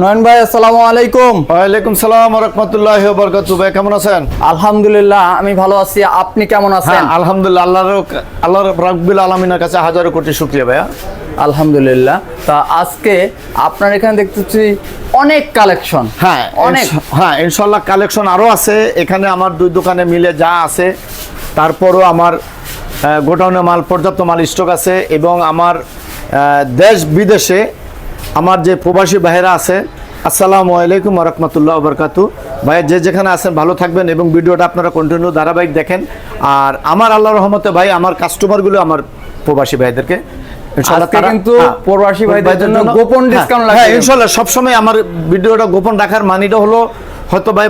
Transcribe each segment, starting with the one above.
নয়ন ভাই আসসালামু আলাইকুম। ওয়ালাইকুম সালাম রহমতুল্লাহ বরকাত ভাই কেমন আছেন? আলহামদুলিল্লাহ আমি ভালো আছি। আপনি কেমন আছেন? হ্যাঁ আলহামদুলিল্লাহ আল্লাহর আল্লাহর রাব্বিল আলমিনের কাছে হাজারো কোটি শুক্রিয়া ভাইয়া। আলহামদুলিল্লাহ। তা আজকে আপনার এখানে দেখতেছি অনেক কালেকশন। হ্যাঁ অনেক। হ্যাঁ ইনশাল্লাহ কালেকশন আরও আছে। এখানে আমার দুই দোকানে মিলে যা আছে তারপরও আমার গোডাউনে মাল পর্যাপ্ত মাল স্টক আছে এবং আমার দেশ বিদেশে আমার যে প্রবাসী ভাইয়েরা আছে আসসালামু আলাইকুম রহমতুল্লাহ বরকাতু ভাই যে যেখানে আছেন ভালো থাকবেন এবং ভিডিওটা আপনারা কন্টিনিউ ধারাবাহিক দেখেন। আর আমার আল্লাহ রহমতে ভাই আমার কাস্টমারগুলো আমার প্রবাসী ভাইদেরকে। কিন্তু হ্যাঁ, প্রবাসী ভাইদের জন্য গোপন discount হ্যাঁ ইনশাল্লাহ সবসময় আমার ভিডিওটা গোপন রাখার মানিটা হলো হয়তো ভাই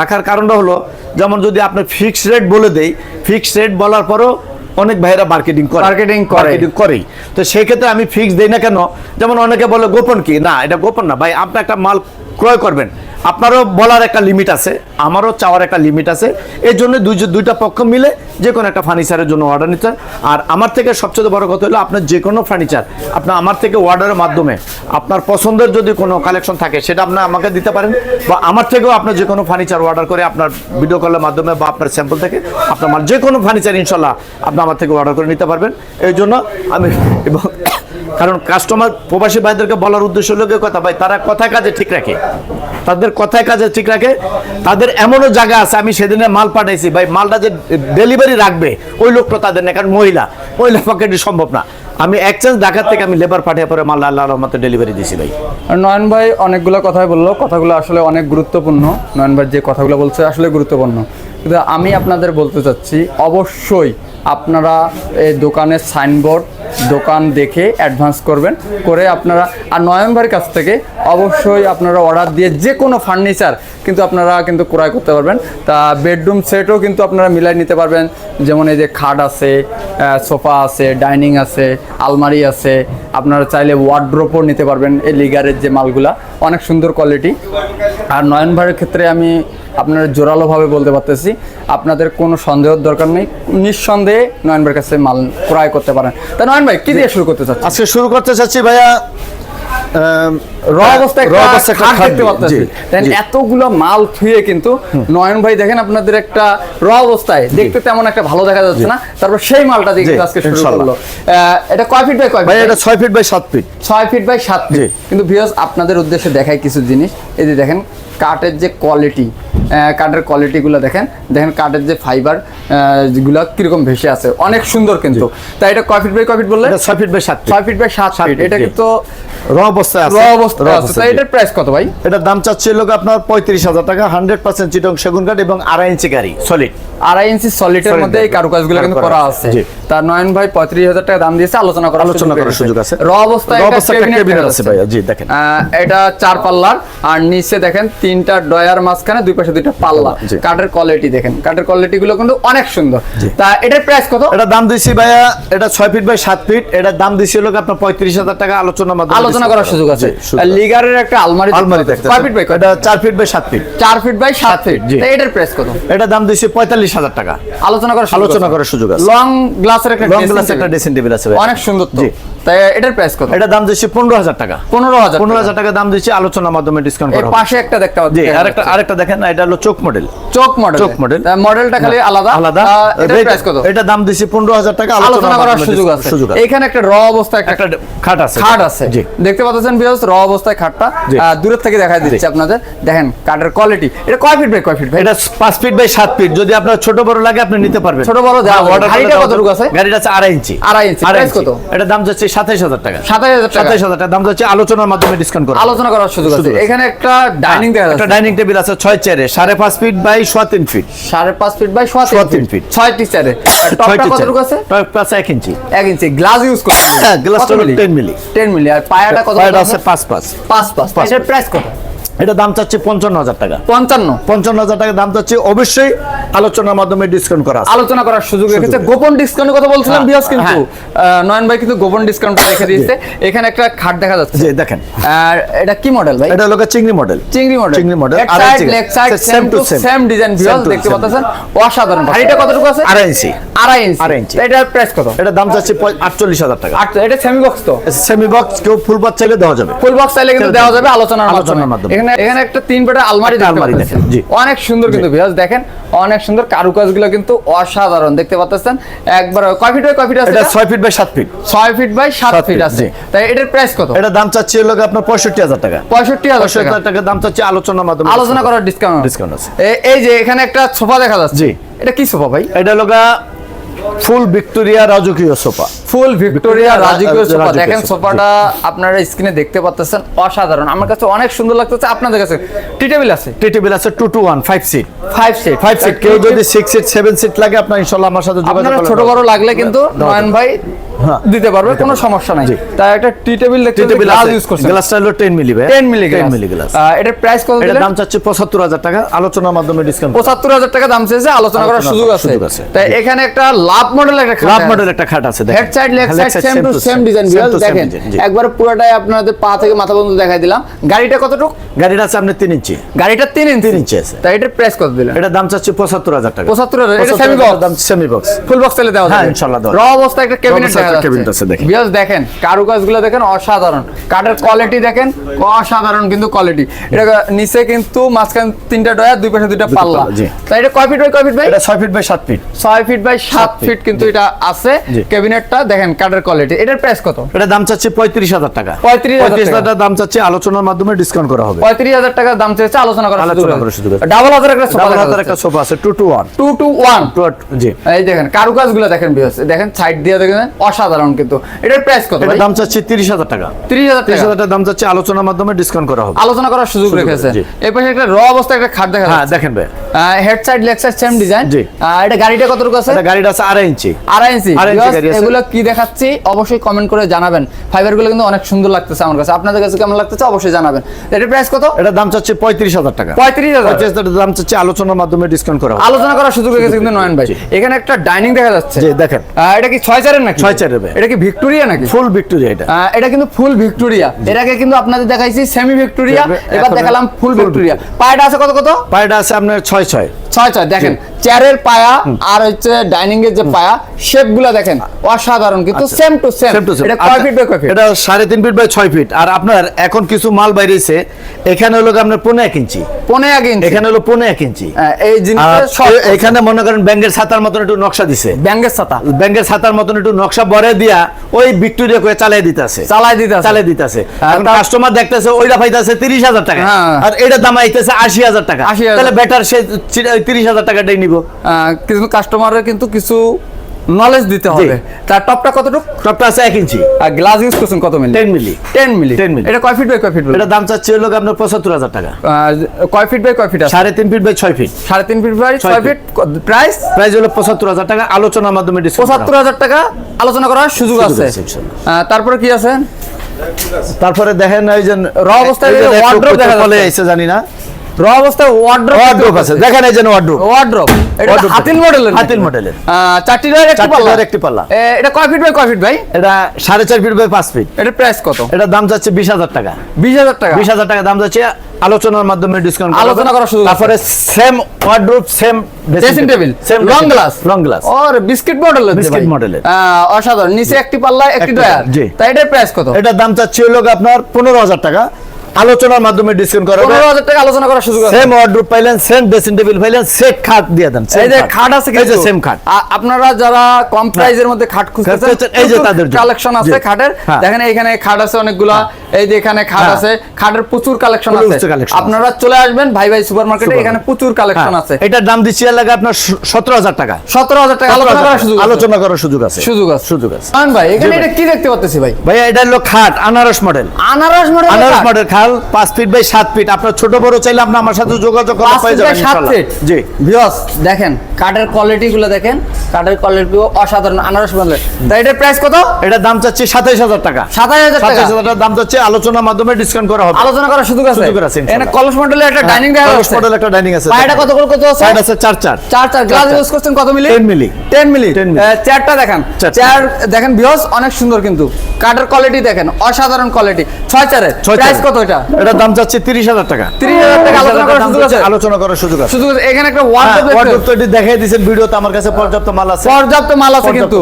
রাখার কারণটা হলো যেমন যদি আপনি ফিক্সড রেট বলে দেই ফিক্সড রেট বলার পরও অনেক ভাইরা মার্কেটিং করে। মার্কেটিং করে। মার্কেটিং করেই। তো সেই ক্ষেত্রে আমি ফিক্স দেই না কেন? যেমন অনেকে বলে গোপন কি? না এটা গোপন না। ভাই আপনি একটা মাল ক্রয় করবেন। আপনারও বলার একটা লিমিট আছে, আমারও চাওয়ার একটা লিমিট আছে এই জন্য দুই দুইটা পক্ষ মিলে যে কোনো একটা ফার্নিচারের জন্য অর্ডার নিতে। আর আমার থেকে সবচেয়ে বড় কথা হলো আপনার যে কোনো ফার্নিচার আপনার, আমার থেকে অর্ডারের মাধ্যমে আপনার পছন্দের যদি কোনো কালেকশন থাকে, সেটা আপনি আমাকে দিতে পারেন বা আমার থেকেও আপনার যে কোনো ফার্নিচার অর্ডার করে আপনার ভিডিও কলের মাধ্যমে বা আপনার স্যাম্পল থেকে আপনার যে কোনো ফার্নিচার ইনশাল্লাহ আপনি আমার থেকে অর্ডার করে নিতে পারবেন এই জন্য আমি এবং কারণ কাস্টমার প্রবাসী ভাইদেরকে বলার উদ্দেশ্য হলো কথা? ভাই, তারা কথায় কাজে ঠিক রাখে। তাদের কথায় কাজে ঠিক রাখে। তাদের এমনও জায়গা আছে, আমি সেদিনে মাল পাঠাইছি। ভাই, মালটা যে ডেলিভারি রাখবে, ওই লোকটা তাদের না কারণ মহিলা। মহিলা পকেটে সম্ভব না। আমি এক্সচেঞ্জ ঢাকার থেকে আমি লেবার পাঠিয়ে পরে মাল আল্লাহ রহমতে ডেলিভারি দিয়েছি ভাই। নয়ন ভাই অনেকগুলো কথাই বলল। কথাগুলো আসলে অনেক গুরুত্বপূর্ণ। নয়ন ভাই যে কথাগুলো বলছে আসলে গুরুত্বপূর্ণ। কিন্তু আমি আপনাদের বলতে চাচ্ছি, অবশ্যই আপনারা এই দোকানের সাইনবোর্ড দোকান দেখে অ্যাডভান্স করবেন। করে আপনারা, আর নভেম্বরের কাছ থেকে অবশ্যই আপনারা অর্ডার দিয়ে যে কোনো ফার্নিচার কিন্তু আপনারা কিন্তু ক্রয় করতে পারবেন। তা বেডরুম সেটও কিন্তু আপনারা মিলাই নিতে পারবেন। যেমন এই যে খাট আছে সোফা আছে ডাইনিং আছে, আলমারি আছে, আপনারা চাইলে ওয়ার্ড্রোপও নিতে পারবেন এই লিগারের যে মালগুলা। অনেক সুন্দর কোয়ালিটি আর নয়ন ভাইয়ের ক্ষেত্রে আমি আপনারা জোরালোভাবে বলতে পারতেছি, আপনাদের কোনো সন্দেহের দরকার নেই। নিঃসন্দেহে নয়ন ভাইয়ের কাছে মাল ক্রয় করতে পারেন। তা নয়ন ভাই কি দিয়ে শুরু করতে চাচ্ছি আজকে শুরু করতে চাচ্ছি ভাইয়া র অবস্থায় র অবস্থায় একটা খাট খাট দেখতে পাচ্ছি। দেন এতগুলো মাল থুয়ে কিন্তু নয়ন ভাই দেখেন আপনাদের একটা র অবস্থায়। দেখতে তেমন একটা ভালো দেখা যাচ্ছে না। তারপর সেই মালটা দিয়ে আজকে শুরু করল। এটা কয় ফিট বাই কয় ভাই এটা ছয় ফিট বাই সাত ফিট ছয় ফিট বাই সাত। ফিট কিন্তু ভিউয়ার্স আপনাদের উদ্দেশ্যে দেখাই কিছু জিনিস। এই যে দেখেন কাঠের যে কোয়ালিটি কাঠের কোয়ালিটিগুলো দেখেন। দেখেন কাঠের যে ফাইবার যেগুলো কীরকম ভেসে আছে। অনেক সুন্দর কিন্তু। তাই এটা কয় ফিট বাই কয় ফিট বললেন? ছয় ফিট বাই সাত ছয় ফিট বাই সাত ফিট এটা কিন্তু র অবস্থায় আছে? র অবস্থা আছে। তাই এটার প্রাইস কত ভাই? এটার দাম চাচ্ছে আপনার পঁয়ত্রিশ হাজার টাকা হান্ড্রেড পার্সেন্ট চিটং সেগুন কাঠ এবং আড়াই ইঞ্চি গাড়ি সলিড আড়াই ইঞ্চি সলিডের মধ্যে এই কারুকাজগুলো কিন্তু করা করা আছে। তার নয়ন ভাই পঁয়ত্রিশ হাজার টাকা দাম দিয়েছে আলোচনা করার আলোচনা করার সুযোগ আছে। র অবস্থায় র একটা অবস্থায় একটা cabinet cabinet দেখা আছে যাচ্ছে। জি দেখেন। এটা চার পাল্লার আর নিচে দেখেন তিনটা ডয়ার মাঝখানে দুই পাশে দুইটা পাল্লা। কাঠের কোয়ালিটি দেখেন। কাঠের কোয়ালিটি গুলো কিন্তু অনেক সুন্দর। তা এটার প্রাইস কত? এটা দাম দিচ্ছি ভাইয়া এটা ছয় ফিট বাই সাত ফিট এটার দাম দিচ্ছি লোক আপনার পঁয়ত্রিশ হাজার টাকা আলোচনার মাধ্যমে আলোচনা করার সুযোগ আছে। লিগারের একটা আলমারি আলমারি দেখতে কয় ফিট বাই এটা চার ফিট বাই সাত ফিট চার ফিট বাই সাত ফিট তো এটার প্রেস কত? এটা দাম দিয়েছে পঁয়তাল্লিশ হাজার টাকা। আলোচনা করার আলোচনা করার সুযোগ আছে। লং গ্লাসের একটা লং একটা ড্রেসিং টেবিল আছে অনেক সুন্দর তো। জি। তাই এটার প্রাইস কত? এটা দাম দিচ্ছি পনেরো হাজার টাকা। পনেরো হাজার পনেরো হাজার টাকা দাম দিচ্ছি আলোচনার মাধ্যমে ডিসকাউন্ট করা পাশে একটা দেখতে পাচ্ছি। আরেকটা আরেকটা দেখেন এটা হলো চোখ মডেল চোখ মডেল চোখ model। মডেলটা খালি আলাদা। আলাদা। এটার প্রাইস কত? এটা দাম দিচ্ছি পনেরো হাজার টাকা আলোচনা আলোচনা করার সুযোগ আছে। এখানে একটা র অবস্থায় একটা খাট আছে। খাট আছে। দেখতে পাচ্ছেন বিয়স র অবস্থায় খাটটা। দূরের থেকে দেখা দিচ্ছে আপনাদের। দেখেন কাঠের কোয়ালিটি এটা কয় ফিট বাই কয় ফিট ভাই? এটা পাঁচ ফিট বাই সাত ফিট যদি আপনার ছোট বড় লাগে আপনি নিতে পারবেন। ছোট বড় গাড়িটা কতটুকু? গাড়িটা আছে আড়াই ইঞ্চি। আড়াই ইঞ্চি। কত? এটা দাম যাচ্ছে সাতাইশ হাজার টাকা। সাতাশ হাজার সাতাইশ হাজার টাকা। দাম যাচ্ছে আলোচনার মাধ্যমে ডিসকাউন্ট করা। আলোচনা করার সুযোগ আছে। এখানে একটা ডাইনিং একটা ডাইনিং টেবিল আছে ছয় চেয়ারে সাড়ে পাঁচ ফিট বাই সোয়া তিন ফিট সাড়ে পাঁচ ফিট বাই সোয়া সোয়া তিন তিন ফিট ছয়টি চারে টপটা কতটুকু আছে? চেয়ার প্লাস এক ইঞ্চি এক ইঞ্চি গ্লাস ইউজ করতে glass টা হলো 10 মিলি। টেন মিলি আর পায়াটা কত পায়ের আছে পাঁচ পাঁচ। পাঁচ পাঁচ। পাঁচ। এটার প্রাইস কত? এটা দাম চাচ্ছে পঞ্চান্ন হাজার টাকা। পঞ্চান্ন। পঞ্চান্ন হাজার টাকা দাম চাচ্ছে অবশ্যই আলোচনার মাধ্যমে ডিসকাউন্ট করা আলোচনা করার সুযোগ রেখেছে। গোপন ডিসকাউন্টের কথা বলছিলাম হ্যাঁ, বিয়াস কিন্তু হ্যাঁ। নয়ন ভাই কিন্তু গোপন ডিসকাউন্টটা রেখে দিয়েছে। এখানে একটা খাট দেখা যাচ্ছে। জি দেখেন। আর এটা কি মডেল ভাই? এটা হলো চিংড়ি মডেল চিংড়ি মডেল চিংড়ি আড়াই side leg side same to. Same design to দেখতে পাচ্ছেন? অসাধারণ। গাড়িটা কতটুকু আছে? আড়াই ইঞ্চি আড়াই ইঞ্চি আড়াই ইঞ্চি। তো এটার প্রাইস কত? এটা দাম যাচ্ছে আটচল্লিশ হাজার টাকা। আট এটা সেমি বক্স তো? সেমি বক্স কেউ ফুল বক্স চাইলে দেওয়া যাবে। ফুল বক্স চাইলে কিন্তু দেওয়া যাবে আলোচনার মাধ্যমে। এখানে এখানে একটা তিন পেটা আলমারি আলমারি দেখেন, জি। অনেক সুন্দর কিন্তু ভিউয়ার্স দেখেন। অনেক সুন্দর কারুকাজগুলো কিন্তু অসাধারণ দেখতে পাচ্ছেন? একবার কয় ফিট বাই কয় ফিট আছে এটা এটা? ছয় feet by 7 feet 6 feet by সাত সাত ফিট আছে। তাই এটার প্রাইস কত? এটা দাম চাচ্ছি হলো আপনার পঁয়ষট্টি হাজার টাকা। পঁয়ষট্টি হাজার পঁয়ষট্টি টাকা। হাজার টাকা দাম চাচ্ছি আলোচনার মাধ্যমে। আলোচনা করার ডিসকাউন্ট ডিসকাউন্ট আছে। এই যে এখানে একটা সোফা দেখা যাচ্ছে। জি। এটা কি সোফা ভাই? এটা হলো ফুল ভিক্টোরিয়া রাজকীয় সোফা। ফুল ভিক্টোরিয়া রাজকীয় সোফা। দেখেন সোফাটা আপনারা স্ক্রিনে দেখতে পাচ্ছেন অসাধারণ। আমার কাছে অনেক সুন্দর লাগতেছে আপনাদের কাছে টি টেবিল আছে? টি টেবিল আছে 2 two one five seat 5 seat 5 seat কেউ যদি 6 সিট 7 সিট লাগে আপনারা ইনশাআল্লাহ আমার সাথে যোগাযোগ আপনারা ছোট বড় লাগলে কিন্তু নয়ন ভাই। দিতে পারবে কোনো সমস্যা নাই। তাই একটা টি টেবিল দেখতে টেবিল গ্লাস ইউজ করছেন। গ্লাসটা হলো ten milli 10 milli 10 milli glass এটার প্রাইস কত এটা দিলেন? দাম চাচ্ছে পঁচাত্তর হাজার টাকা। আলোচনার মাধ্যমে ডিসকাউন্ট পঁচাত্তর হাজার টাকা দাম চেয়েছে আলোচনা করার সুযোগ আছে। তাই এখানে একটা লাভ মডেল একটা খাট লাভ মডেল একটা খাট আছে head side leg side same to same design দেখেন। একবার পুরোটাই আপনাদের পা থেকে মাথা পর্যন্ত দেখাই দিলাম। গাড়িটা কতটুকু গাড়িটা আছে আপনার তিন ইঞ্চি। গাড়িটা তিন ইঞ্চি? তিন ইঞ্চি আছে। তাই এটার প্রাইস কত দিলেন? এটা দাম চাচ্ছে পঁচাত্তর হাজার টাকা। পঁচাত্তর হাজার এটা সেমি বক্স দাম সেমি বক্স ফুল বক্স তেলে দেওয়া হ্যাঁ, যাবে ইনশাল্লাহ দেওয়া র অবস্থা একটা ক্যাবিনেট দেখা দেখেন। কারুকাজগুলো দেখেন অসাধারণ। কাঠের কোয়ালিটি দেখেন অসাধারণ কিন্তু কোয়ালিটি এটা নিচে কিন্তু মাঝখান তিনটা ডয়া দুই পাশে দুইটা পাল্লা। তাই এটা কয় ফিট বাই কয় ফিট ভাই? এটা ফিট বাই সাত ফিট। ছয় ফিট বাই সাত সাত ফিট কিন্তু এটা আছে। ক্যাবিনেটটা দেখেন কাঠের কোয়ালিটি এটার প্রাইস কত? এটা দাম চাচ্ছে পঁয়ত্রিশ হাজার টাকা। 35,000 পঁয়ত্রিশ টাকা। দাম চাচ্ছে আলোচনার মাধ্যমে ডিসকাউন্ট করা হবে। পঁয়ত্রিশ হাজার টাকা দাম চেয়েছে আলোচনা সুযোগ ডাবল হাজার একটা সোফা ডাবল হাজার একটা সোফা আছে two two one two two one জি। এই দেখেন কারুকাজগুলো দেখেন বিয়াস দেখেন সাইড দিয়ে দেখেন অসাধারণ। সাধারণ কিন্তু। এটার প্রাইস কত ভাই? দাম চাচ্ছে 30000 টাকা। 30000 টাকা? 30000 টাকা দাম চাচ্ছে আলোচনার মাধ্যমে ডিসকাউন্ট করা হবে। আলোচনা করার সুযোগ রেখেছে। এই পাশে একটা র অবস্থা একটা খাট দেখা হ্যাঁ দেখেন ভাই। Head side leg side same design জি। এটা গাড়িটা কত রকম আছে? এটা গাড়িটা আছে 2.5 ইঞ্চি। 2.5 ইঞ্চি। এগুলো কি দেখাচ্ছি অবশ্যই কমেন্ট করে জানাবেন। ফাইবারগুলো কিন্তু অনেক সুন্দর লাগতেছে আমার কাছে। আপনাদের কাছে কেমন লাগতেছে অবশ্যই জানাবেন। এটার প্রাইস কত? এটা দাম চাচ্ছে 35000 টাকা। 35000 দাম চাচ্ছে আলোচনার মাধ্যমে ডিসকাউন্ট করা হবে। আলোচনা করার সুযোগ রেখেছে কিন্তু নয়ন ভাই। এখানে একটা ডাইনিং দেখা যাচ্ছে। জি দেখেন। এটা কি 6 চারের নাকি? 6 4 এটা এটা কি ভিক্টোরিয়া নাকি? ফুল ভিক্টোরিয়া এটা। এটা কিন্তু ফুল ভিক্টোরিয়া এটাকে কিন্তু আপনাদের দেখাইছি সেমি ভিক্টোরিয়া এবার দেখালাম ফুল ভিক্টোরিয়া পায়টা আছে কত কত? পায়টা আছে আপনার ছয় ছয়। ছয় ছয় দেখেন। চেয়ারের পায়া আর হচ্ছে ডাইনিং এর যে পায়া শেপগুলা দেখেন অসাধারণ কিন্তু সেম টু সেম। এটা কয় আচ্ছা, ফিট বাই কয় ফিট এটা সাড়ে তিন ফিট বাই ছয় ফিট আর আপনার এখন কিছু মাল বাইরেছে এখানে হলো আপনার পনেরো এক ইঞ্চি। পনে এক ইঞ্চি। এখানে হলো পনেরো এক ইঞ্চি। এই আর জিনিসটা এখানে মনে করেন ব্যাঙ্গের ছাতার মতন একটু নকশা দিছে। ব্যাঙ্গের ছাতা। ব্যাঙ্গের ছাতার মতন একটু নকশা বরে দিয়া ওই ভিক্টোরিয়া করে চালাই দিতেছে। চালাই দিতেছে। চালাই দিতেছে। কাস্টমার দেখতেছে ওইটা পাইতেছে তিরিশ হাজার টাকা। হ্যাঁ। আর এটা দাম আইতেছে আশি হাজার টাকা। 80,000 তাহলে বেটার সে তিরিশ হাজার টাকাটাই নিব। আহ, কিন্তু কাস্টমারের কিন্তু কিছু নলেজ দিতে হবে। তার টপটা কতটুকু? টপটা আছে এক ইঞ্চি। আর গ্লাস ইউজ করছেন কত মিলি? 10 মিলি। 10 মিলি। 10 মিলি। এটা কয় ফিট বাই কয় ফিট এটা দাম চাচ্ছে হলো আপনার পঁচাত্তর হাজার টাকা। কয় ফিট বাই কয় ফিট আছে? সাড়ে তিন ফিট বাই ছয় ফিট সাড়ে তিন ফিট বাই ছয় ফিট প্রাইস প্রাইস হলো পঁচাত্তর হাজার টাকা। আলোচনার মাধ্যমে পঁচাত্তর হাজার টাকা আলোচনা করার সুযোগ আছে। তারপরে কি আছে? তারপরে দেখেন ওই যে র অবস্থায় দেখা যাচ্ছে। জানি না। র অবস্থায় ওয়ার্ড্রপ ওয়ার্ড্রোপ আছে। দেখেন এই যে ওয়ার্ড্রোপ ওয়ার্ড্রপ এটা হাতিল মডেলের হাতিল মডেলের। চারটি ডয়ার একটি পাল্লা। ডয়ার একটি পাল্লা। এটা কয় ফিট বাই কয় ফিট ভাই? এটা সাড়ে চার ফিট বাই পাঁচ ফিট এটা প্রাইস কত? এটা দাম যাচ্ছে বিশ হাজার টাকা। বিশ হাজার টাকা? বিশ হাজার টাকা দাম যাচ্ছে আলোচনার মাধ্যমে ডিসকাউন্ট আলোচনা করার সুযোগ তারপরে same wardrobe same dressing table same long glass long glass biscuit Biscuit model এর। অসাধারণ। নিচে একটি পাল্লা একটি ডয়ার তাই এটার প্রাইস কত? এটার দাম চাচ্ছে হলো আপনার পনেরো হাজার টাকা। আলোচনার মাধ্যমে ডিসকাউন্ট করা হবে। পনেরো হাজার টাকা আলোচনা করার সুযোগ আছে। সেম ওয়ার্ডরোব পাইলেন সেম ড্রেসিং টেবিল পাইলেন সেট খাট দিয়ে দেন এই যে খাট। আছে এই যে সেম খাট। আপনারা যারা কম প্রাইজের মধ্যে খাট খুঁজতেছেন খুঁজতেছেন, এই যে তাদের জন্য। কালেকশন আছে খাটের। হ্যাঁ। দেখেন এখানে খাট আছে অনেকগুলা এই যে এখানে খাট হ্যাঁ। আছে খাটের প্রচুর কালেকশন আছে। আপনারা চলে আসবেন ভাই ভাই সুপার মার্কেটে এখানে প্রচুর কালেকশন আছে। হ্যাঁ, এটার দাম দিচ্ছি লাগে আপনার সতেরো হাজার টাকা। সতেরো হাজার টাকা আলোচনা করার সুযোগ আছে। আলোচনা করার সুযোগ আছে। সুযোগ আছে। সুযোগ আছে। ভাই এখানে এটা কি দেখতে পাচ্ছি ভাই? ভাইয়া এটা হলো খাট আনারস মডেল আনারস মডেল আনারস মডেল খাট। মাল পাঁচ ফিট বাই সাত ফিট আপনার ছোট বড় চাইলে আপনি আমার সাথে যোগাযোগ পাঁচ পেয়ে যাবেন সাত ইনশাআল্লাহ। ফিট জি। ভিউয়ার্স দেখেন কাঠের কোয়ালিটি গুলো দেখেন। কাঠের কোয়ালিটি অসাধারণ আনারস বলে। তাই এটার প্রাইস কত? এটা দাম চাচ্ছি সাতাইশ হাজার টাকা। সাতাশ হাজার টাকা? সাতাইশ হাজার টাকা দাম চাচ্ছি আলোচনার মাধ্যমে ডিসকাউন্ট করা হবে। আলোচনা করার সুযোগ আছে? সুযোগ আছে, এখানে কলস মডেলের একটা ডাইনিং দেখা কলস যাচ্ছে মডেল একটা ডাইনিং আছে পায়টা কত করে কত আছে? সাইড আছে চার চার। চার চার। গ্লাস ইউজ করছেন কত মিলি? 10 মিলি। 10 মিলি 10 মিলি। আহ, চেয়ারটা দেখেন। চারটা। চেয়ার দেখেন ভিউস অনেক সুন্দর কিন্তু। কাঠের কোয়ালিটি দেখেন অসাধারণ কোয়ালিটি ছয় চারের ছয় প্রাইস চার। কত এটা? এটার দাম হাজার টাকা। 30,000 টাকা আলোচনা করার সুযোগ আছে? আলোচনা করার সুযোগ আছে। এখানে একটা হ্যাঁ, ওয়ার্ডরোব তো দেখাই দিয়েছেন ভিডিওতে আমার কাছে পর্যাপ্ত মাল আছে। পর্যাপ্ত মাল আছে কিন্তু।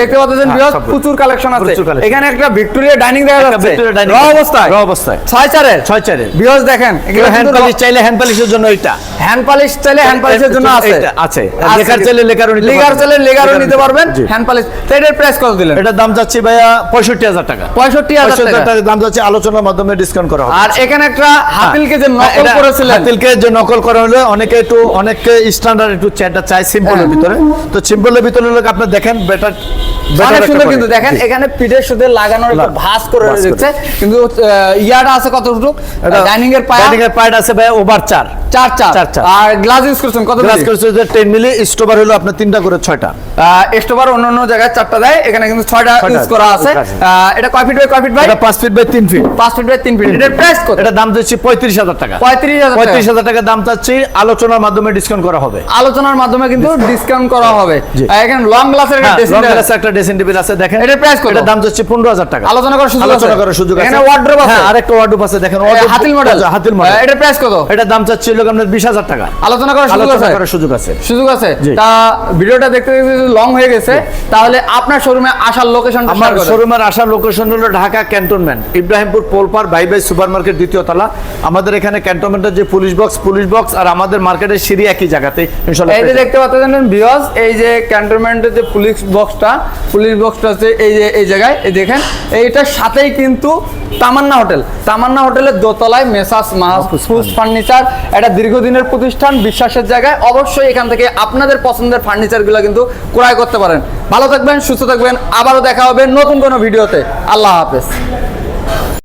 দেখতে পাচ্ছেন হ্যাঁ, প্রচুর কালেকশন আছে। এখানে একটা ভিক্টোরিয়া ডাইনিং দেখা যাচ্ছে। র অবস্থায়। র অবস্থায়। চারের। চারের। দেখেন এগুলো হ্যান্ড পালিশ চাইলে হ্যান্ড পালিশের জন্য এটা হ্যান্ড পালিশ চাইলে হ্যান্ড পালিশের জন্য আছে। আছে। লেকার চাইলে লেকারও নিতে পারবেন। চাইলে লেকারও নিতে পারবেন। হ্যান্ড পালিশ তো এটার প্রাইস কত দিলেন? এটার দাম যাচ্ছে ভাইয়া পঁয়ষট্টি হাজার টাকা। পঁয়ষট্টি হাজার পঁয়ষট্টি টাকা হাজার টাকা দাম যাচ্ছে আলোচনার মাধ্যমে ডিসকাউন্ট করা হবে। আর এখানে একটা হাতিলকে যে নকল করেছিলেন। হাতিলকে যে নকল করা হলো অনেকে একটু অনেকে স্ট্যান্ডার্ড একটু চেয়ারটা চাই সিম্পলের হ্যাঁ। ভিতরে। তো সিম্পলের ভিতরে লোক আপনি দেখেন বেটার অনেক সুন্দর কিন্তু দেখেন এখানে পিঠের সাথে লাগানোর একটা ভাঁজ করে। দিচ্ছে। কিন্তু ইয়াটা আছে কতটুকু? ডাইনিং এর পায়া। ডাইনিং এর পাইড আছে ভাইয়া ওভার চার। চার চার। চার চার। আর গ্লাস ইউজ করছেন কত গ্লাস মিলি স্টোভার হলো আপনার তিনটা করে ছয়টা। এক্সটোবার অন্য অন্য জায়গায় চারটা দেয় এখানে কিন্তু ছয়টা ইউজ করা আছে। এটা কয় ফিট বাই কয় ফিট ভাই এটা পাঁচ ফিট বাই তিন ফিট পাঁচ ফিট বাই ফিট এটার প্রাইস কত? এটা দাম পঁয়ত্রিশ হাজার টাকা। পঁয়ত্রিশ হাজার পঁয়ত্রিশ টাকা। হাজার টাকা দাম চাচ্ছি আলোচনার মাধ্যমে ডিসকাউন্ট করা হবে। আলোচনার মাধ্যমে কিন্তু ডিসকাউন্ট করা হবে। এখানে লং গ্লাসের একটা হ্যাঁ, ড্রেসিং টেবিল আছে দেখেন। price কত? এটা দাম যাচ্ছে পনেরো হাজার টাকা। আলোচনা করার সুযোগ আছে? আলোচনা করার সুযোগ আছে। এখানে wardrobe আছে? হ্যাঁ আরেকটা ওয়ার্ডরোব আছে দেখেন Hatil model Hatil model price কত? এটার দাম চাচ্ছি হাজার টাকা। আলোচনা করার সুযোগ আছে? করার সুযোগ আছে। সুযোগ আছে? তা ভিডিওটা দেখতে দেখতে লং হয়ে গেছে তাহলে আপনার শোরুমে আসার লোকেশনটা আমার শোরুমের আসার লোকেশন হলো ঢাকা ক্যান্টনমেন্ট ইব্রাহিমপুর পোলপার বাই বাই সুপার মার্কেট দ্বিতীয় তলা। আমাদের এখানে ক্যান্টনমেন্টের যে পুলিশ বক্স পুলিশ বক্স আর আমাদের মার্কেটের সিঁড়ি একই জায়গাতে। এই যে দেখতে পাচ্ছেন ভিউয়ার্স এই যে ক্যান্টনমেন্টের যে পুলিশ বক্সটা পুলিশ বক্সটা আছে এই যে এই জায়গায় এই দেখেন এইটার সাথেই কিন্তু তামান্না হোটেল। তামান্না হোটেলের দোতলায় মেসাস মাহফুজ ফার্নিচার। একটা দীর্ঘদিনের প্রতিষ্ঠান বিশ্বাসের জায়গায়। অবশ্যই এখান থেকে আপনাদের পছন্দের ফার্নিচারগুলো কিন্তু ক্রয় করতে পারেন। ভালো থাকবেন সুস্থ থাকবেন আবারও দেখা হবে নতুন কোনো ভিডিওতে। আল্লাহ হাফেজ।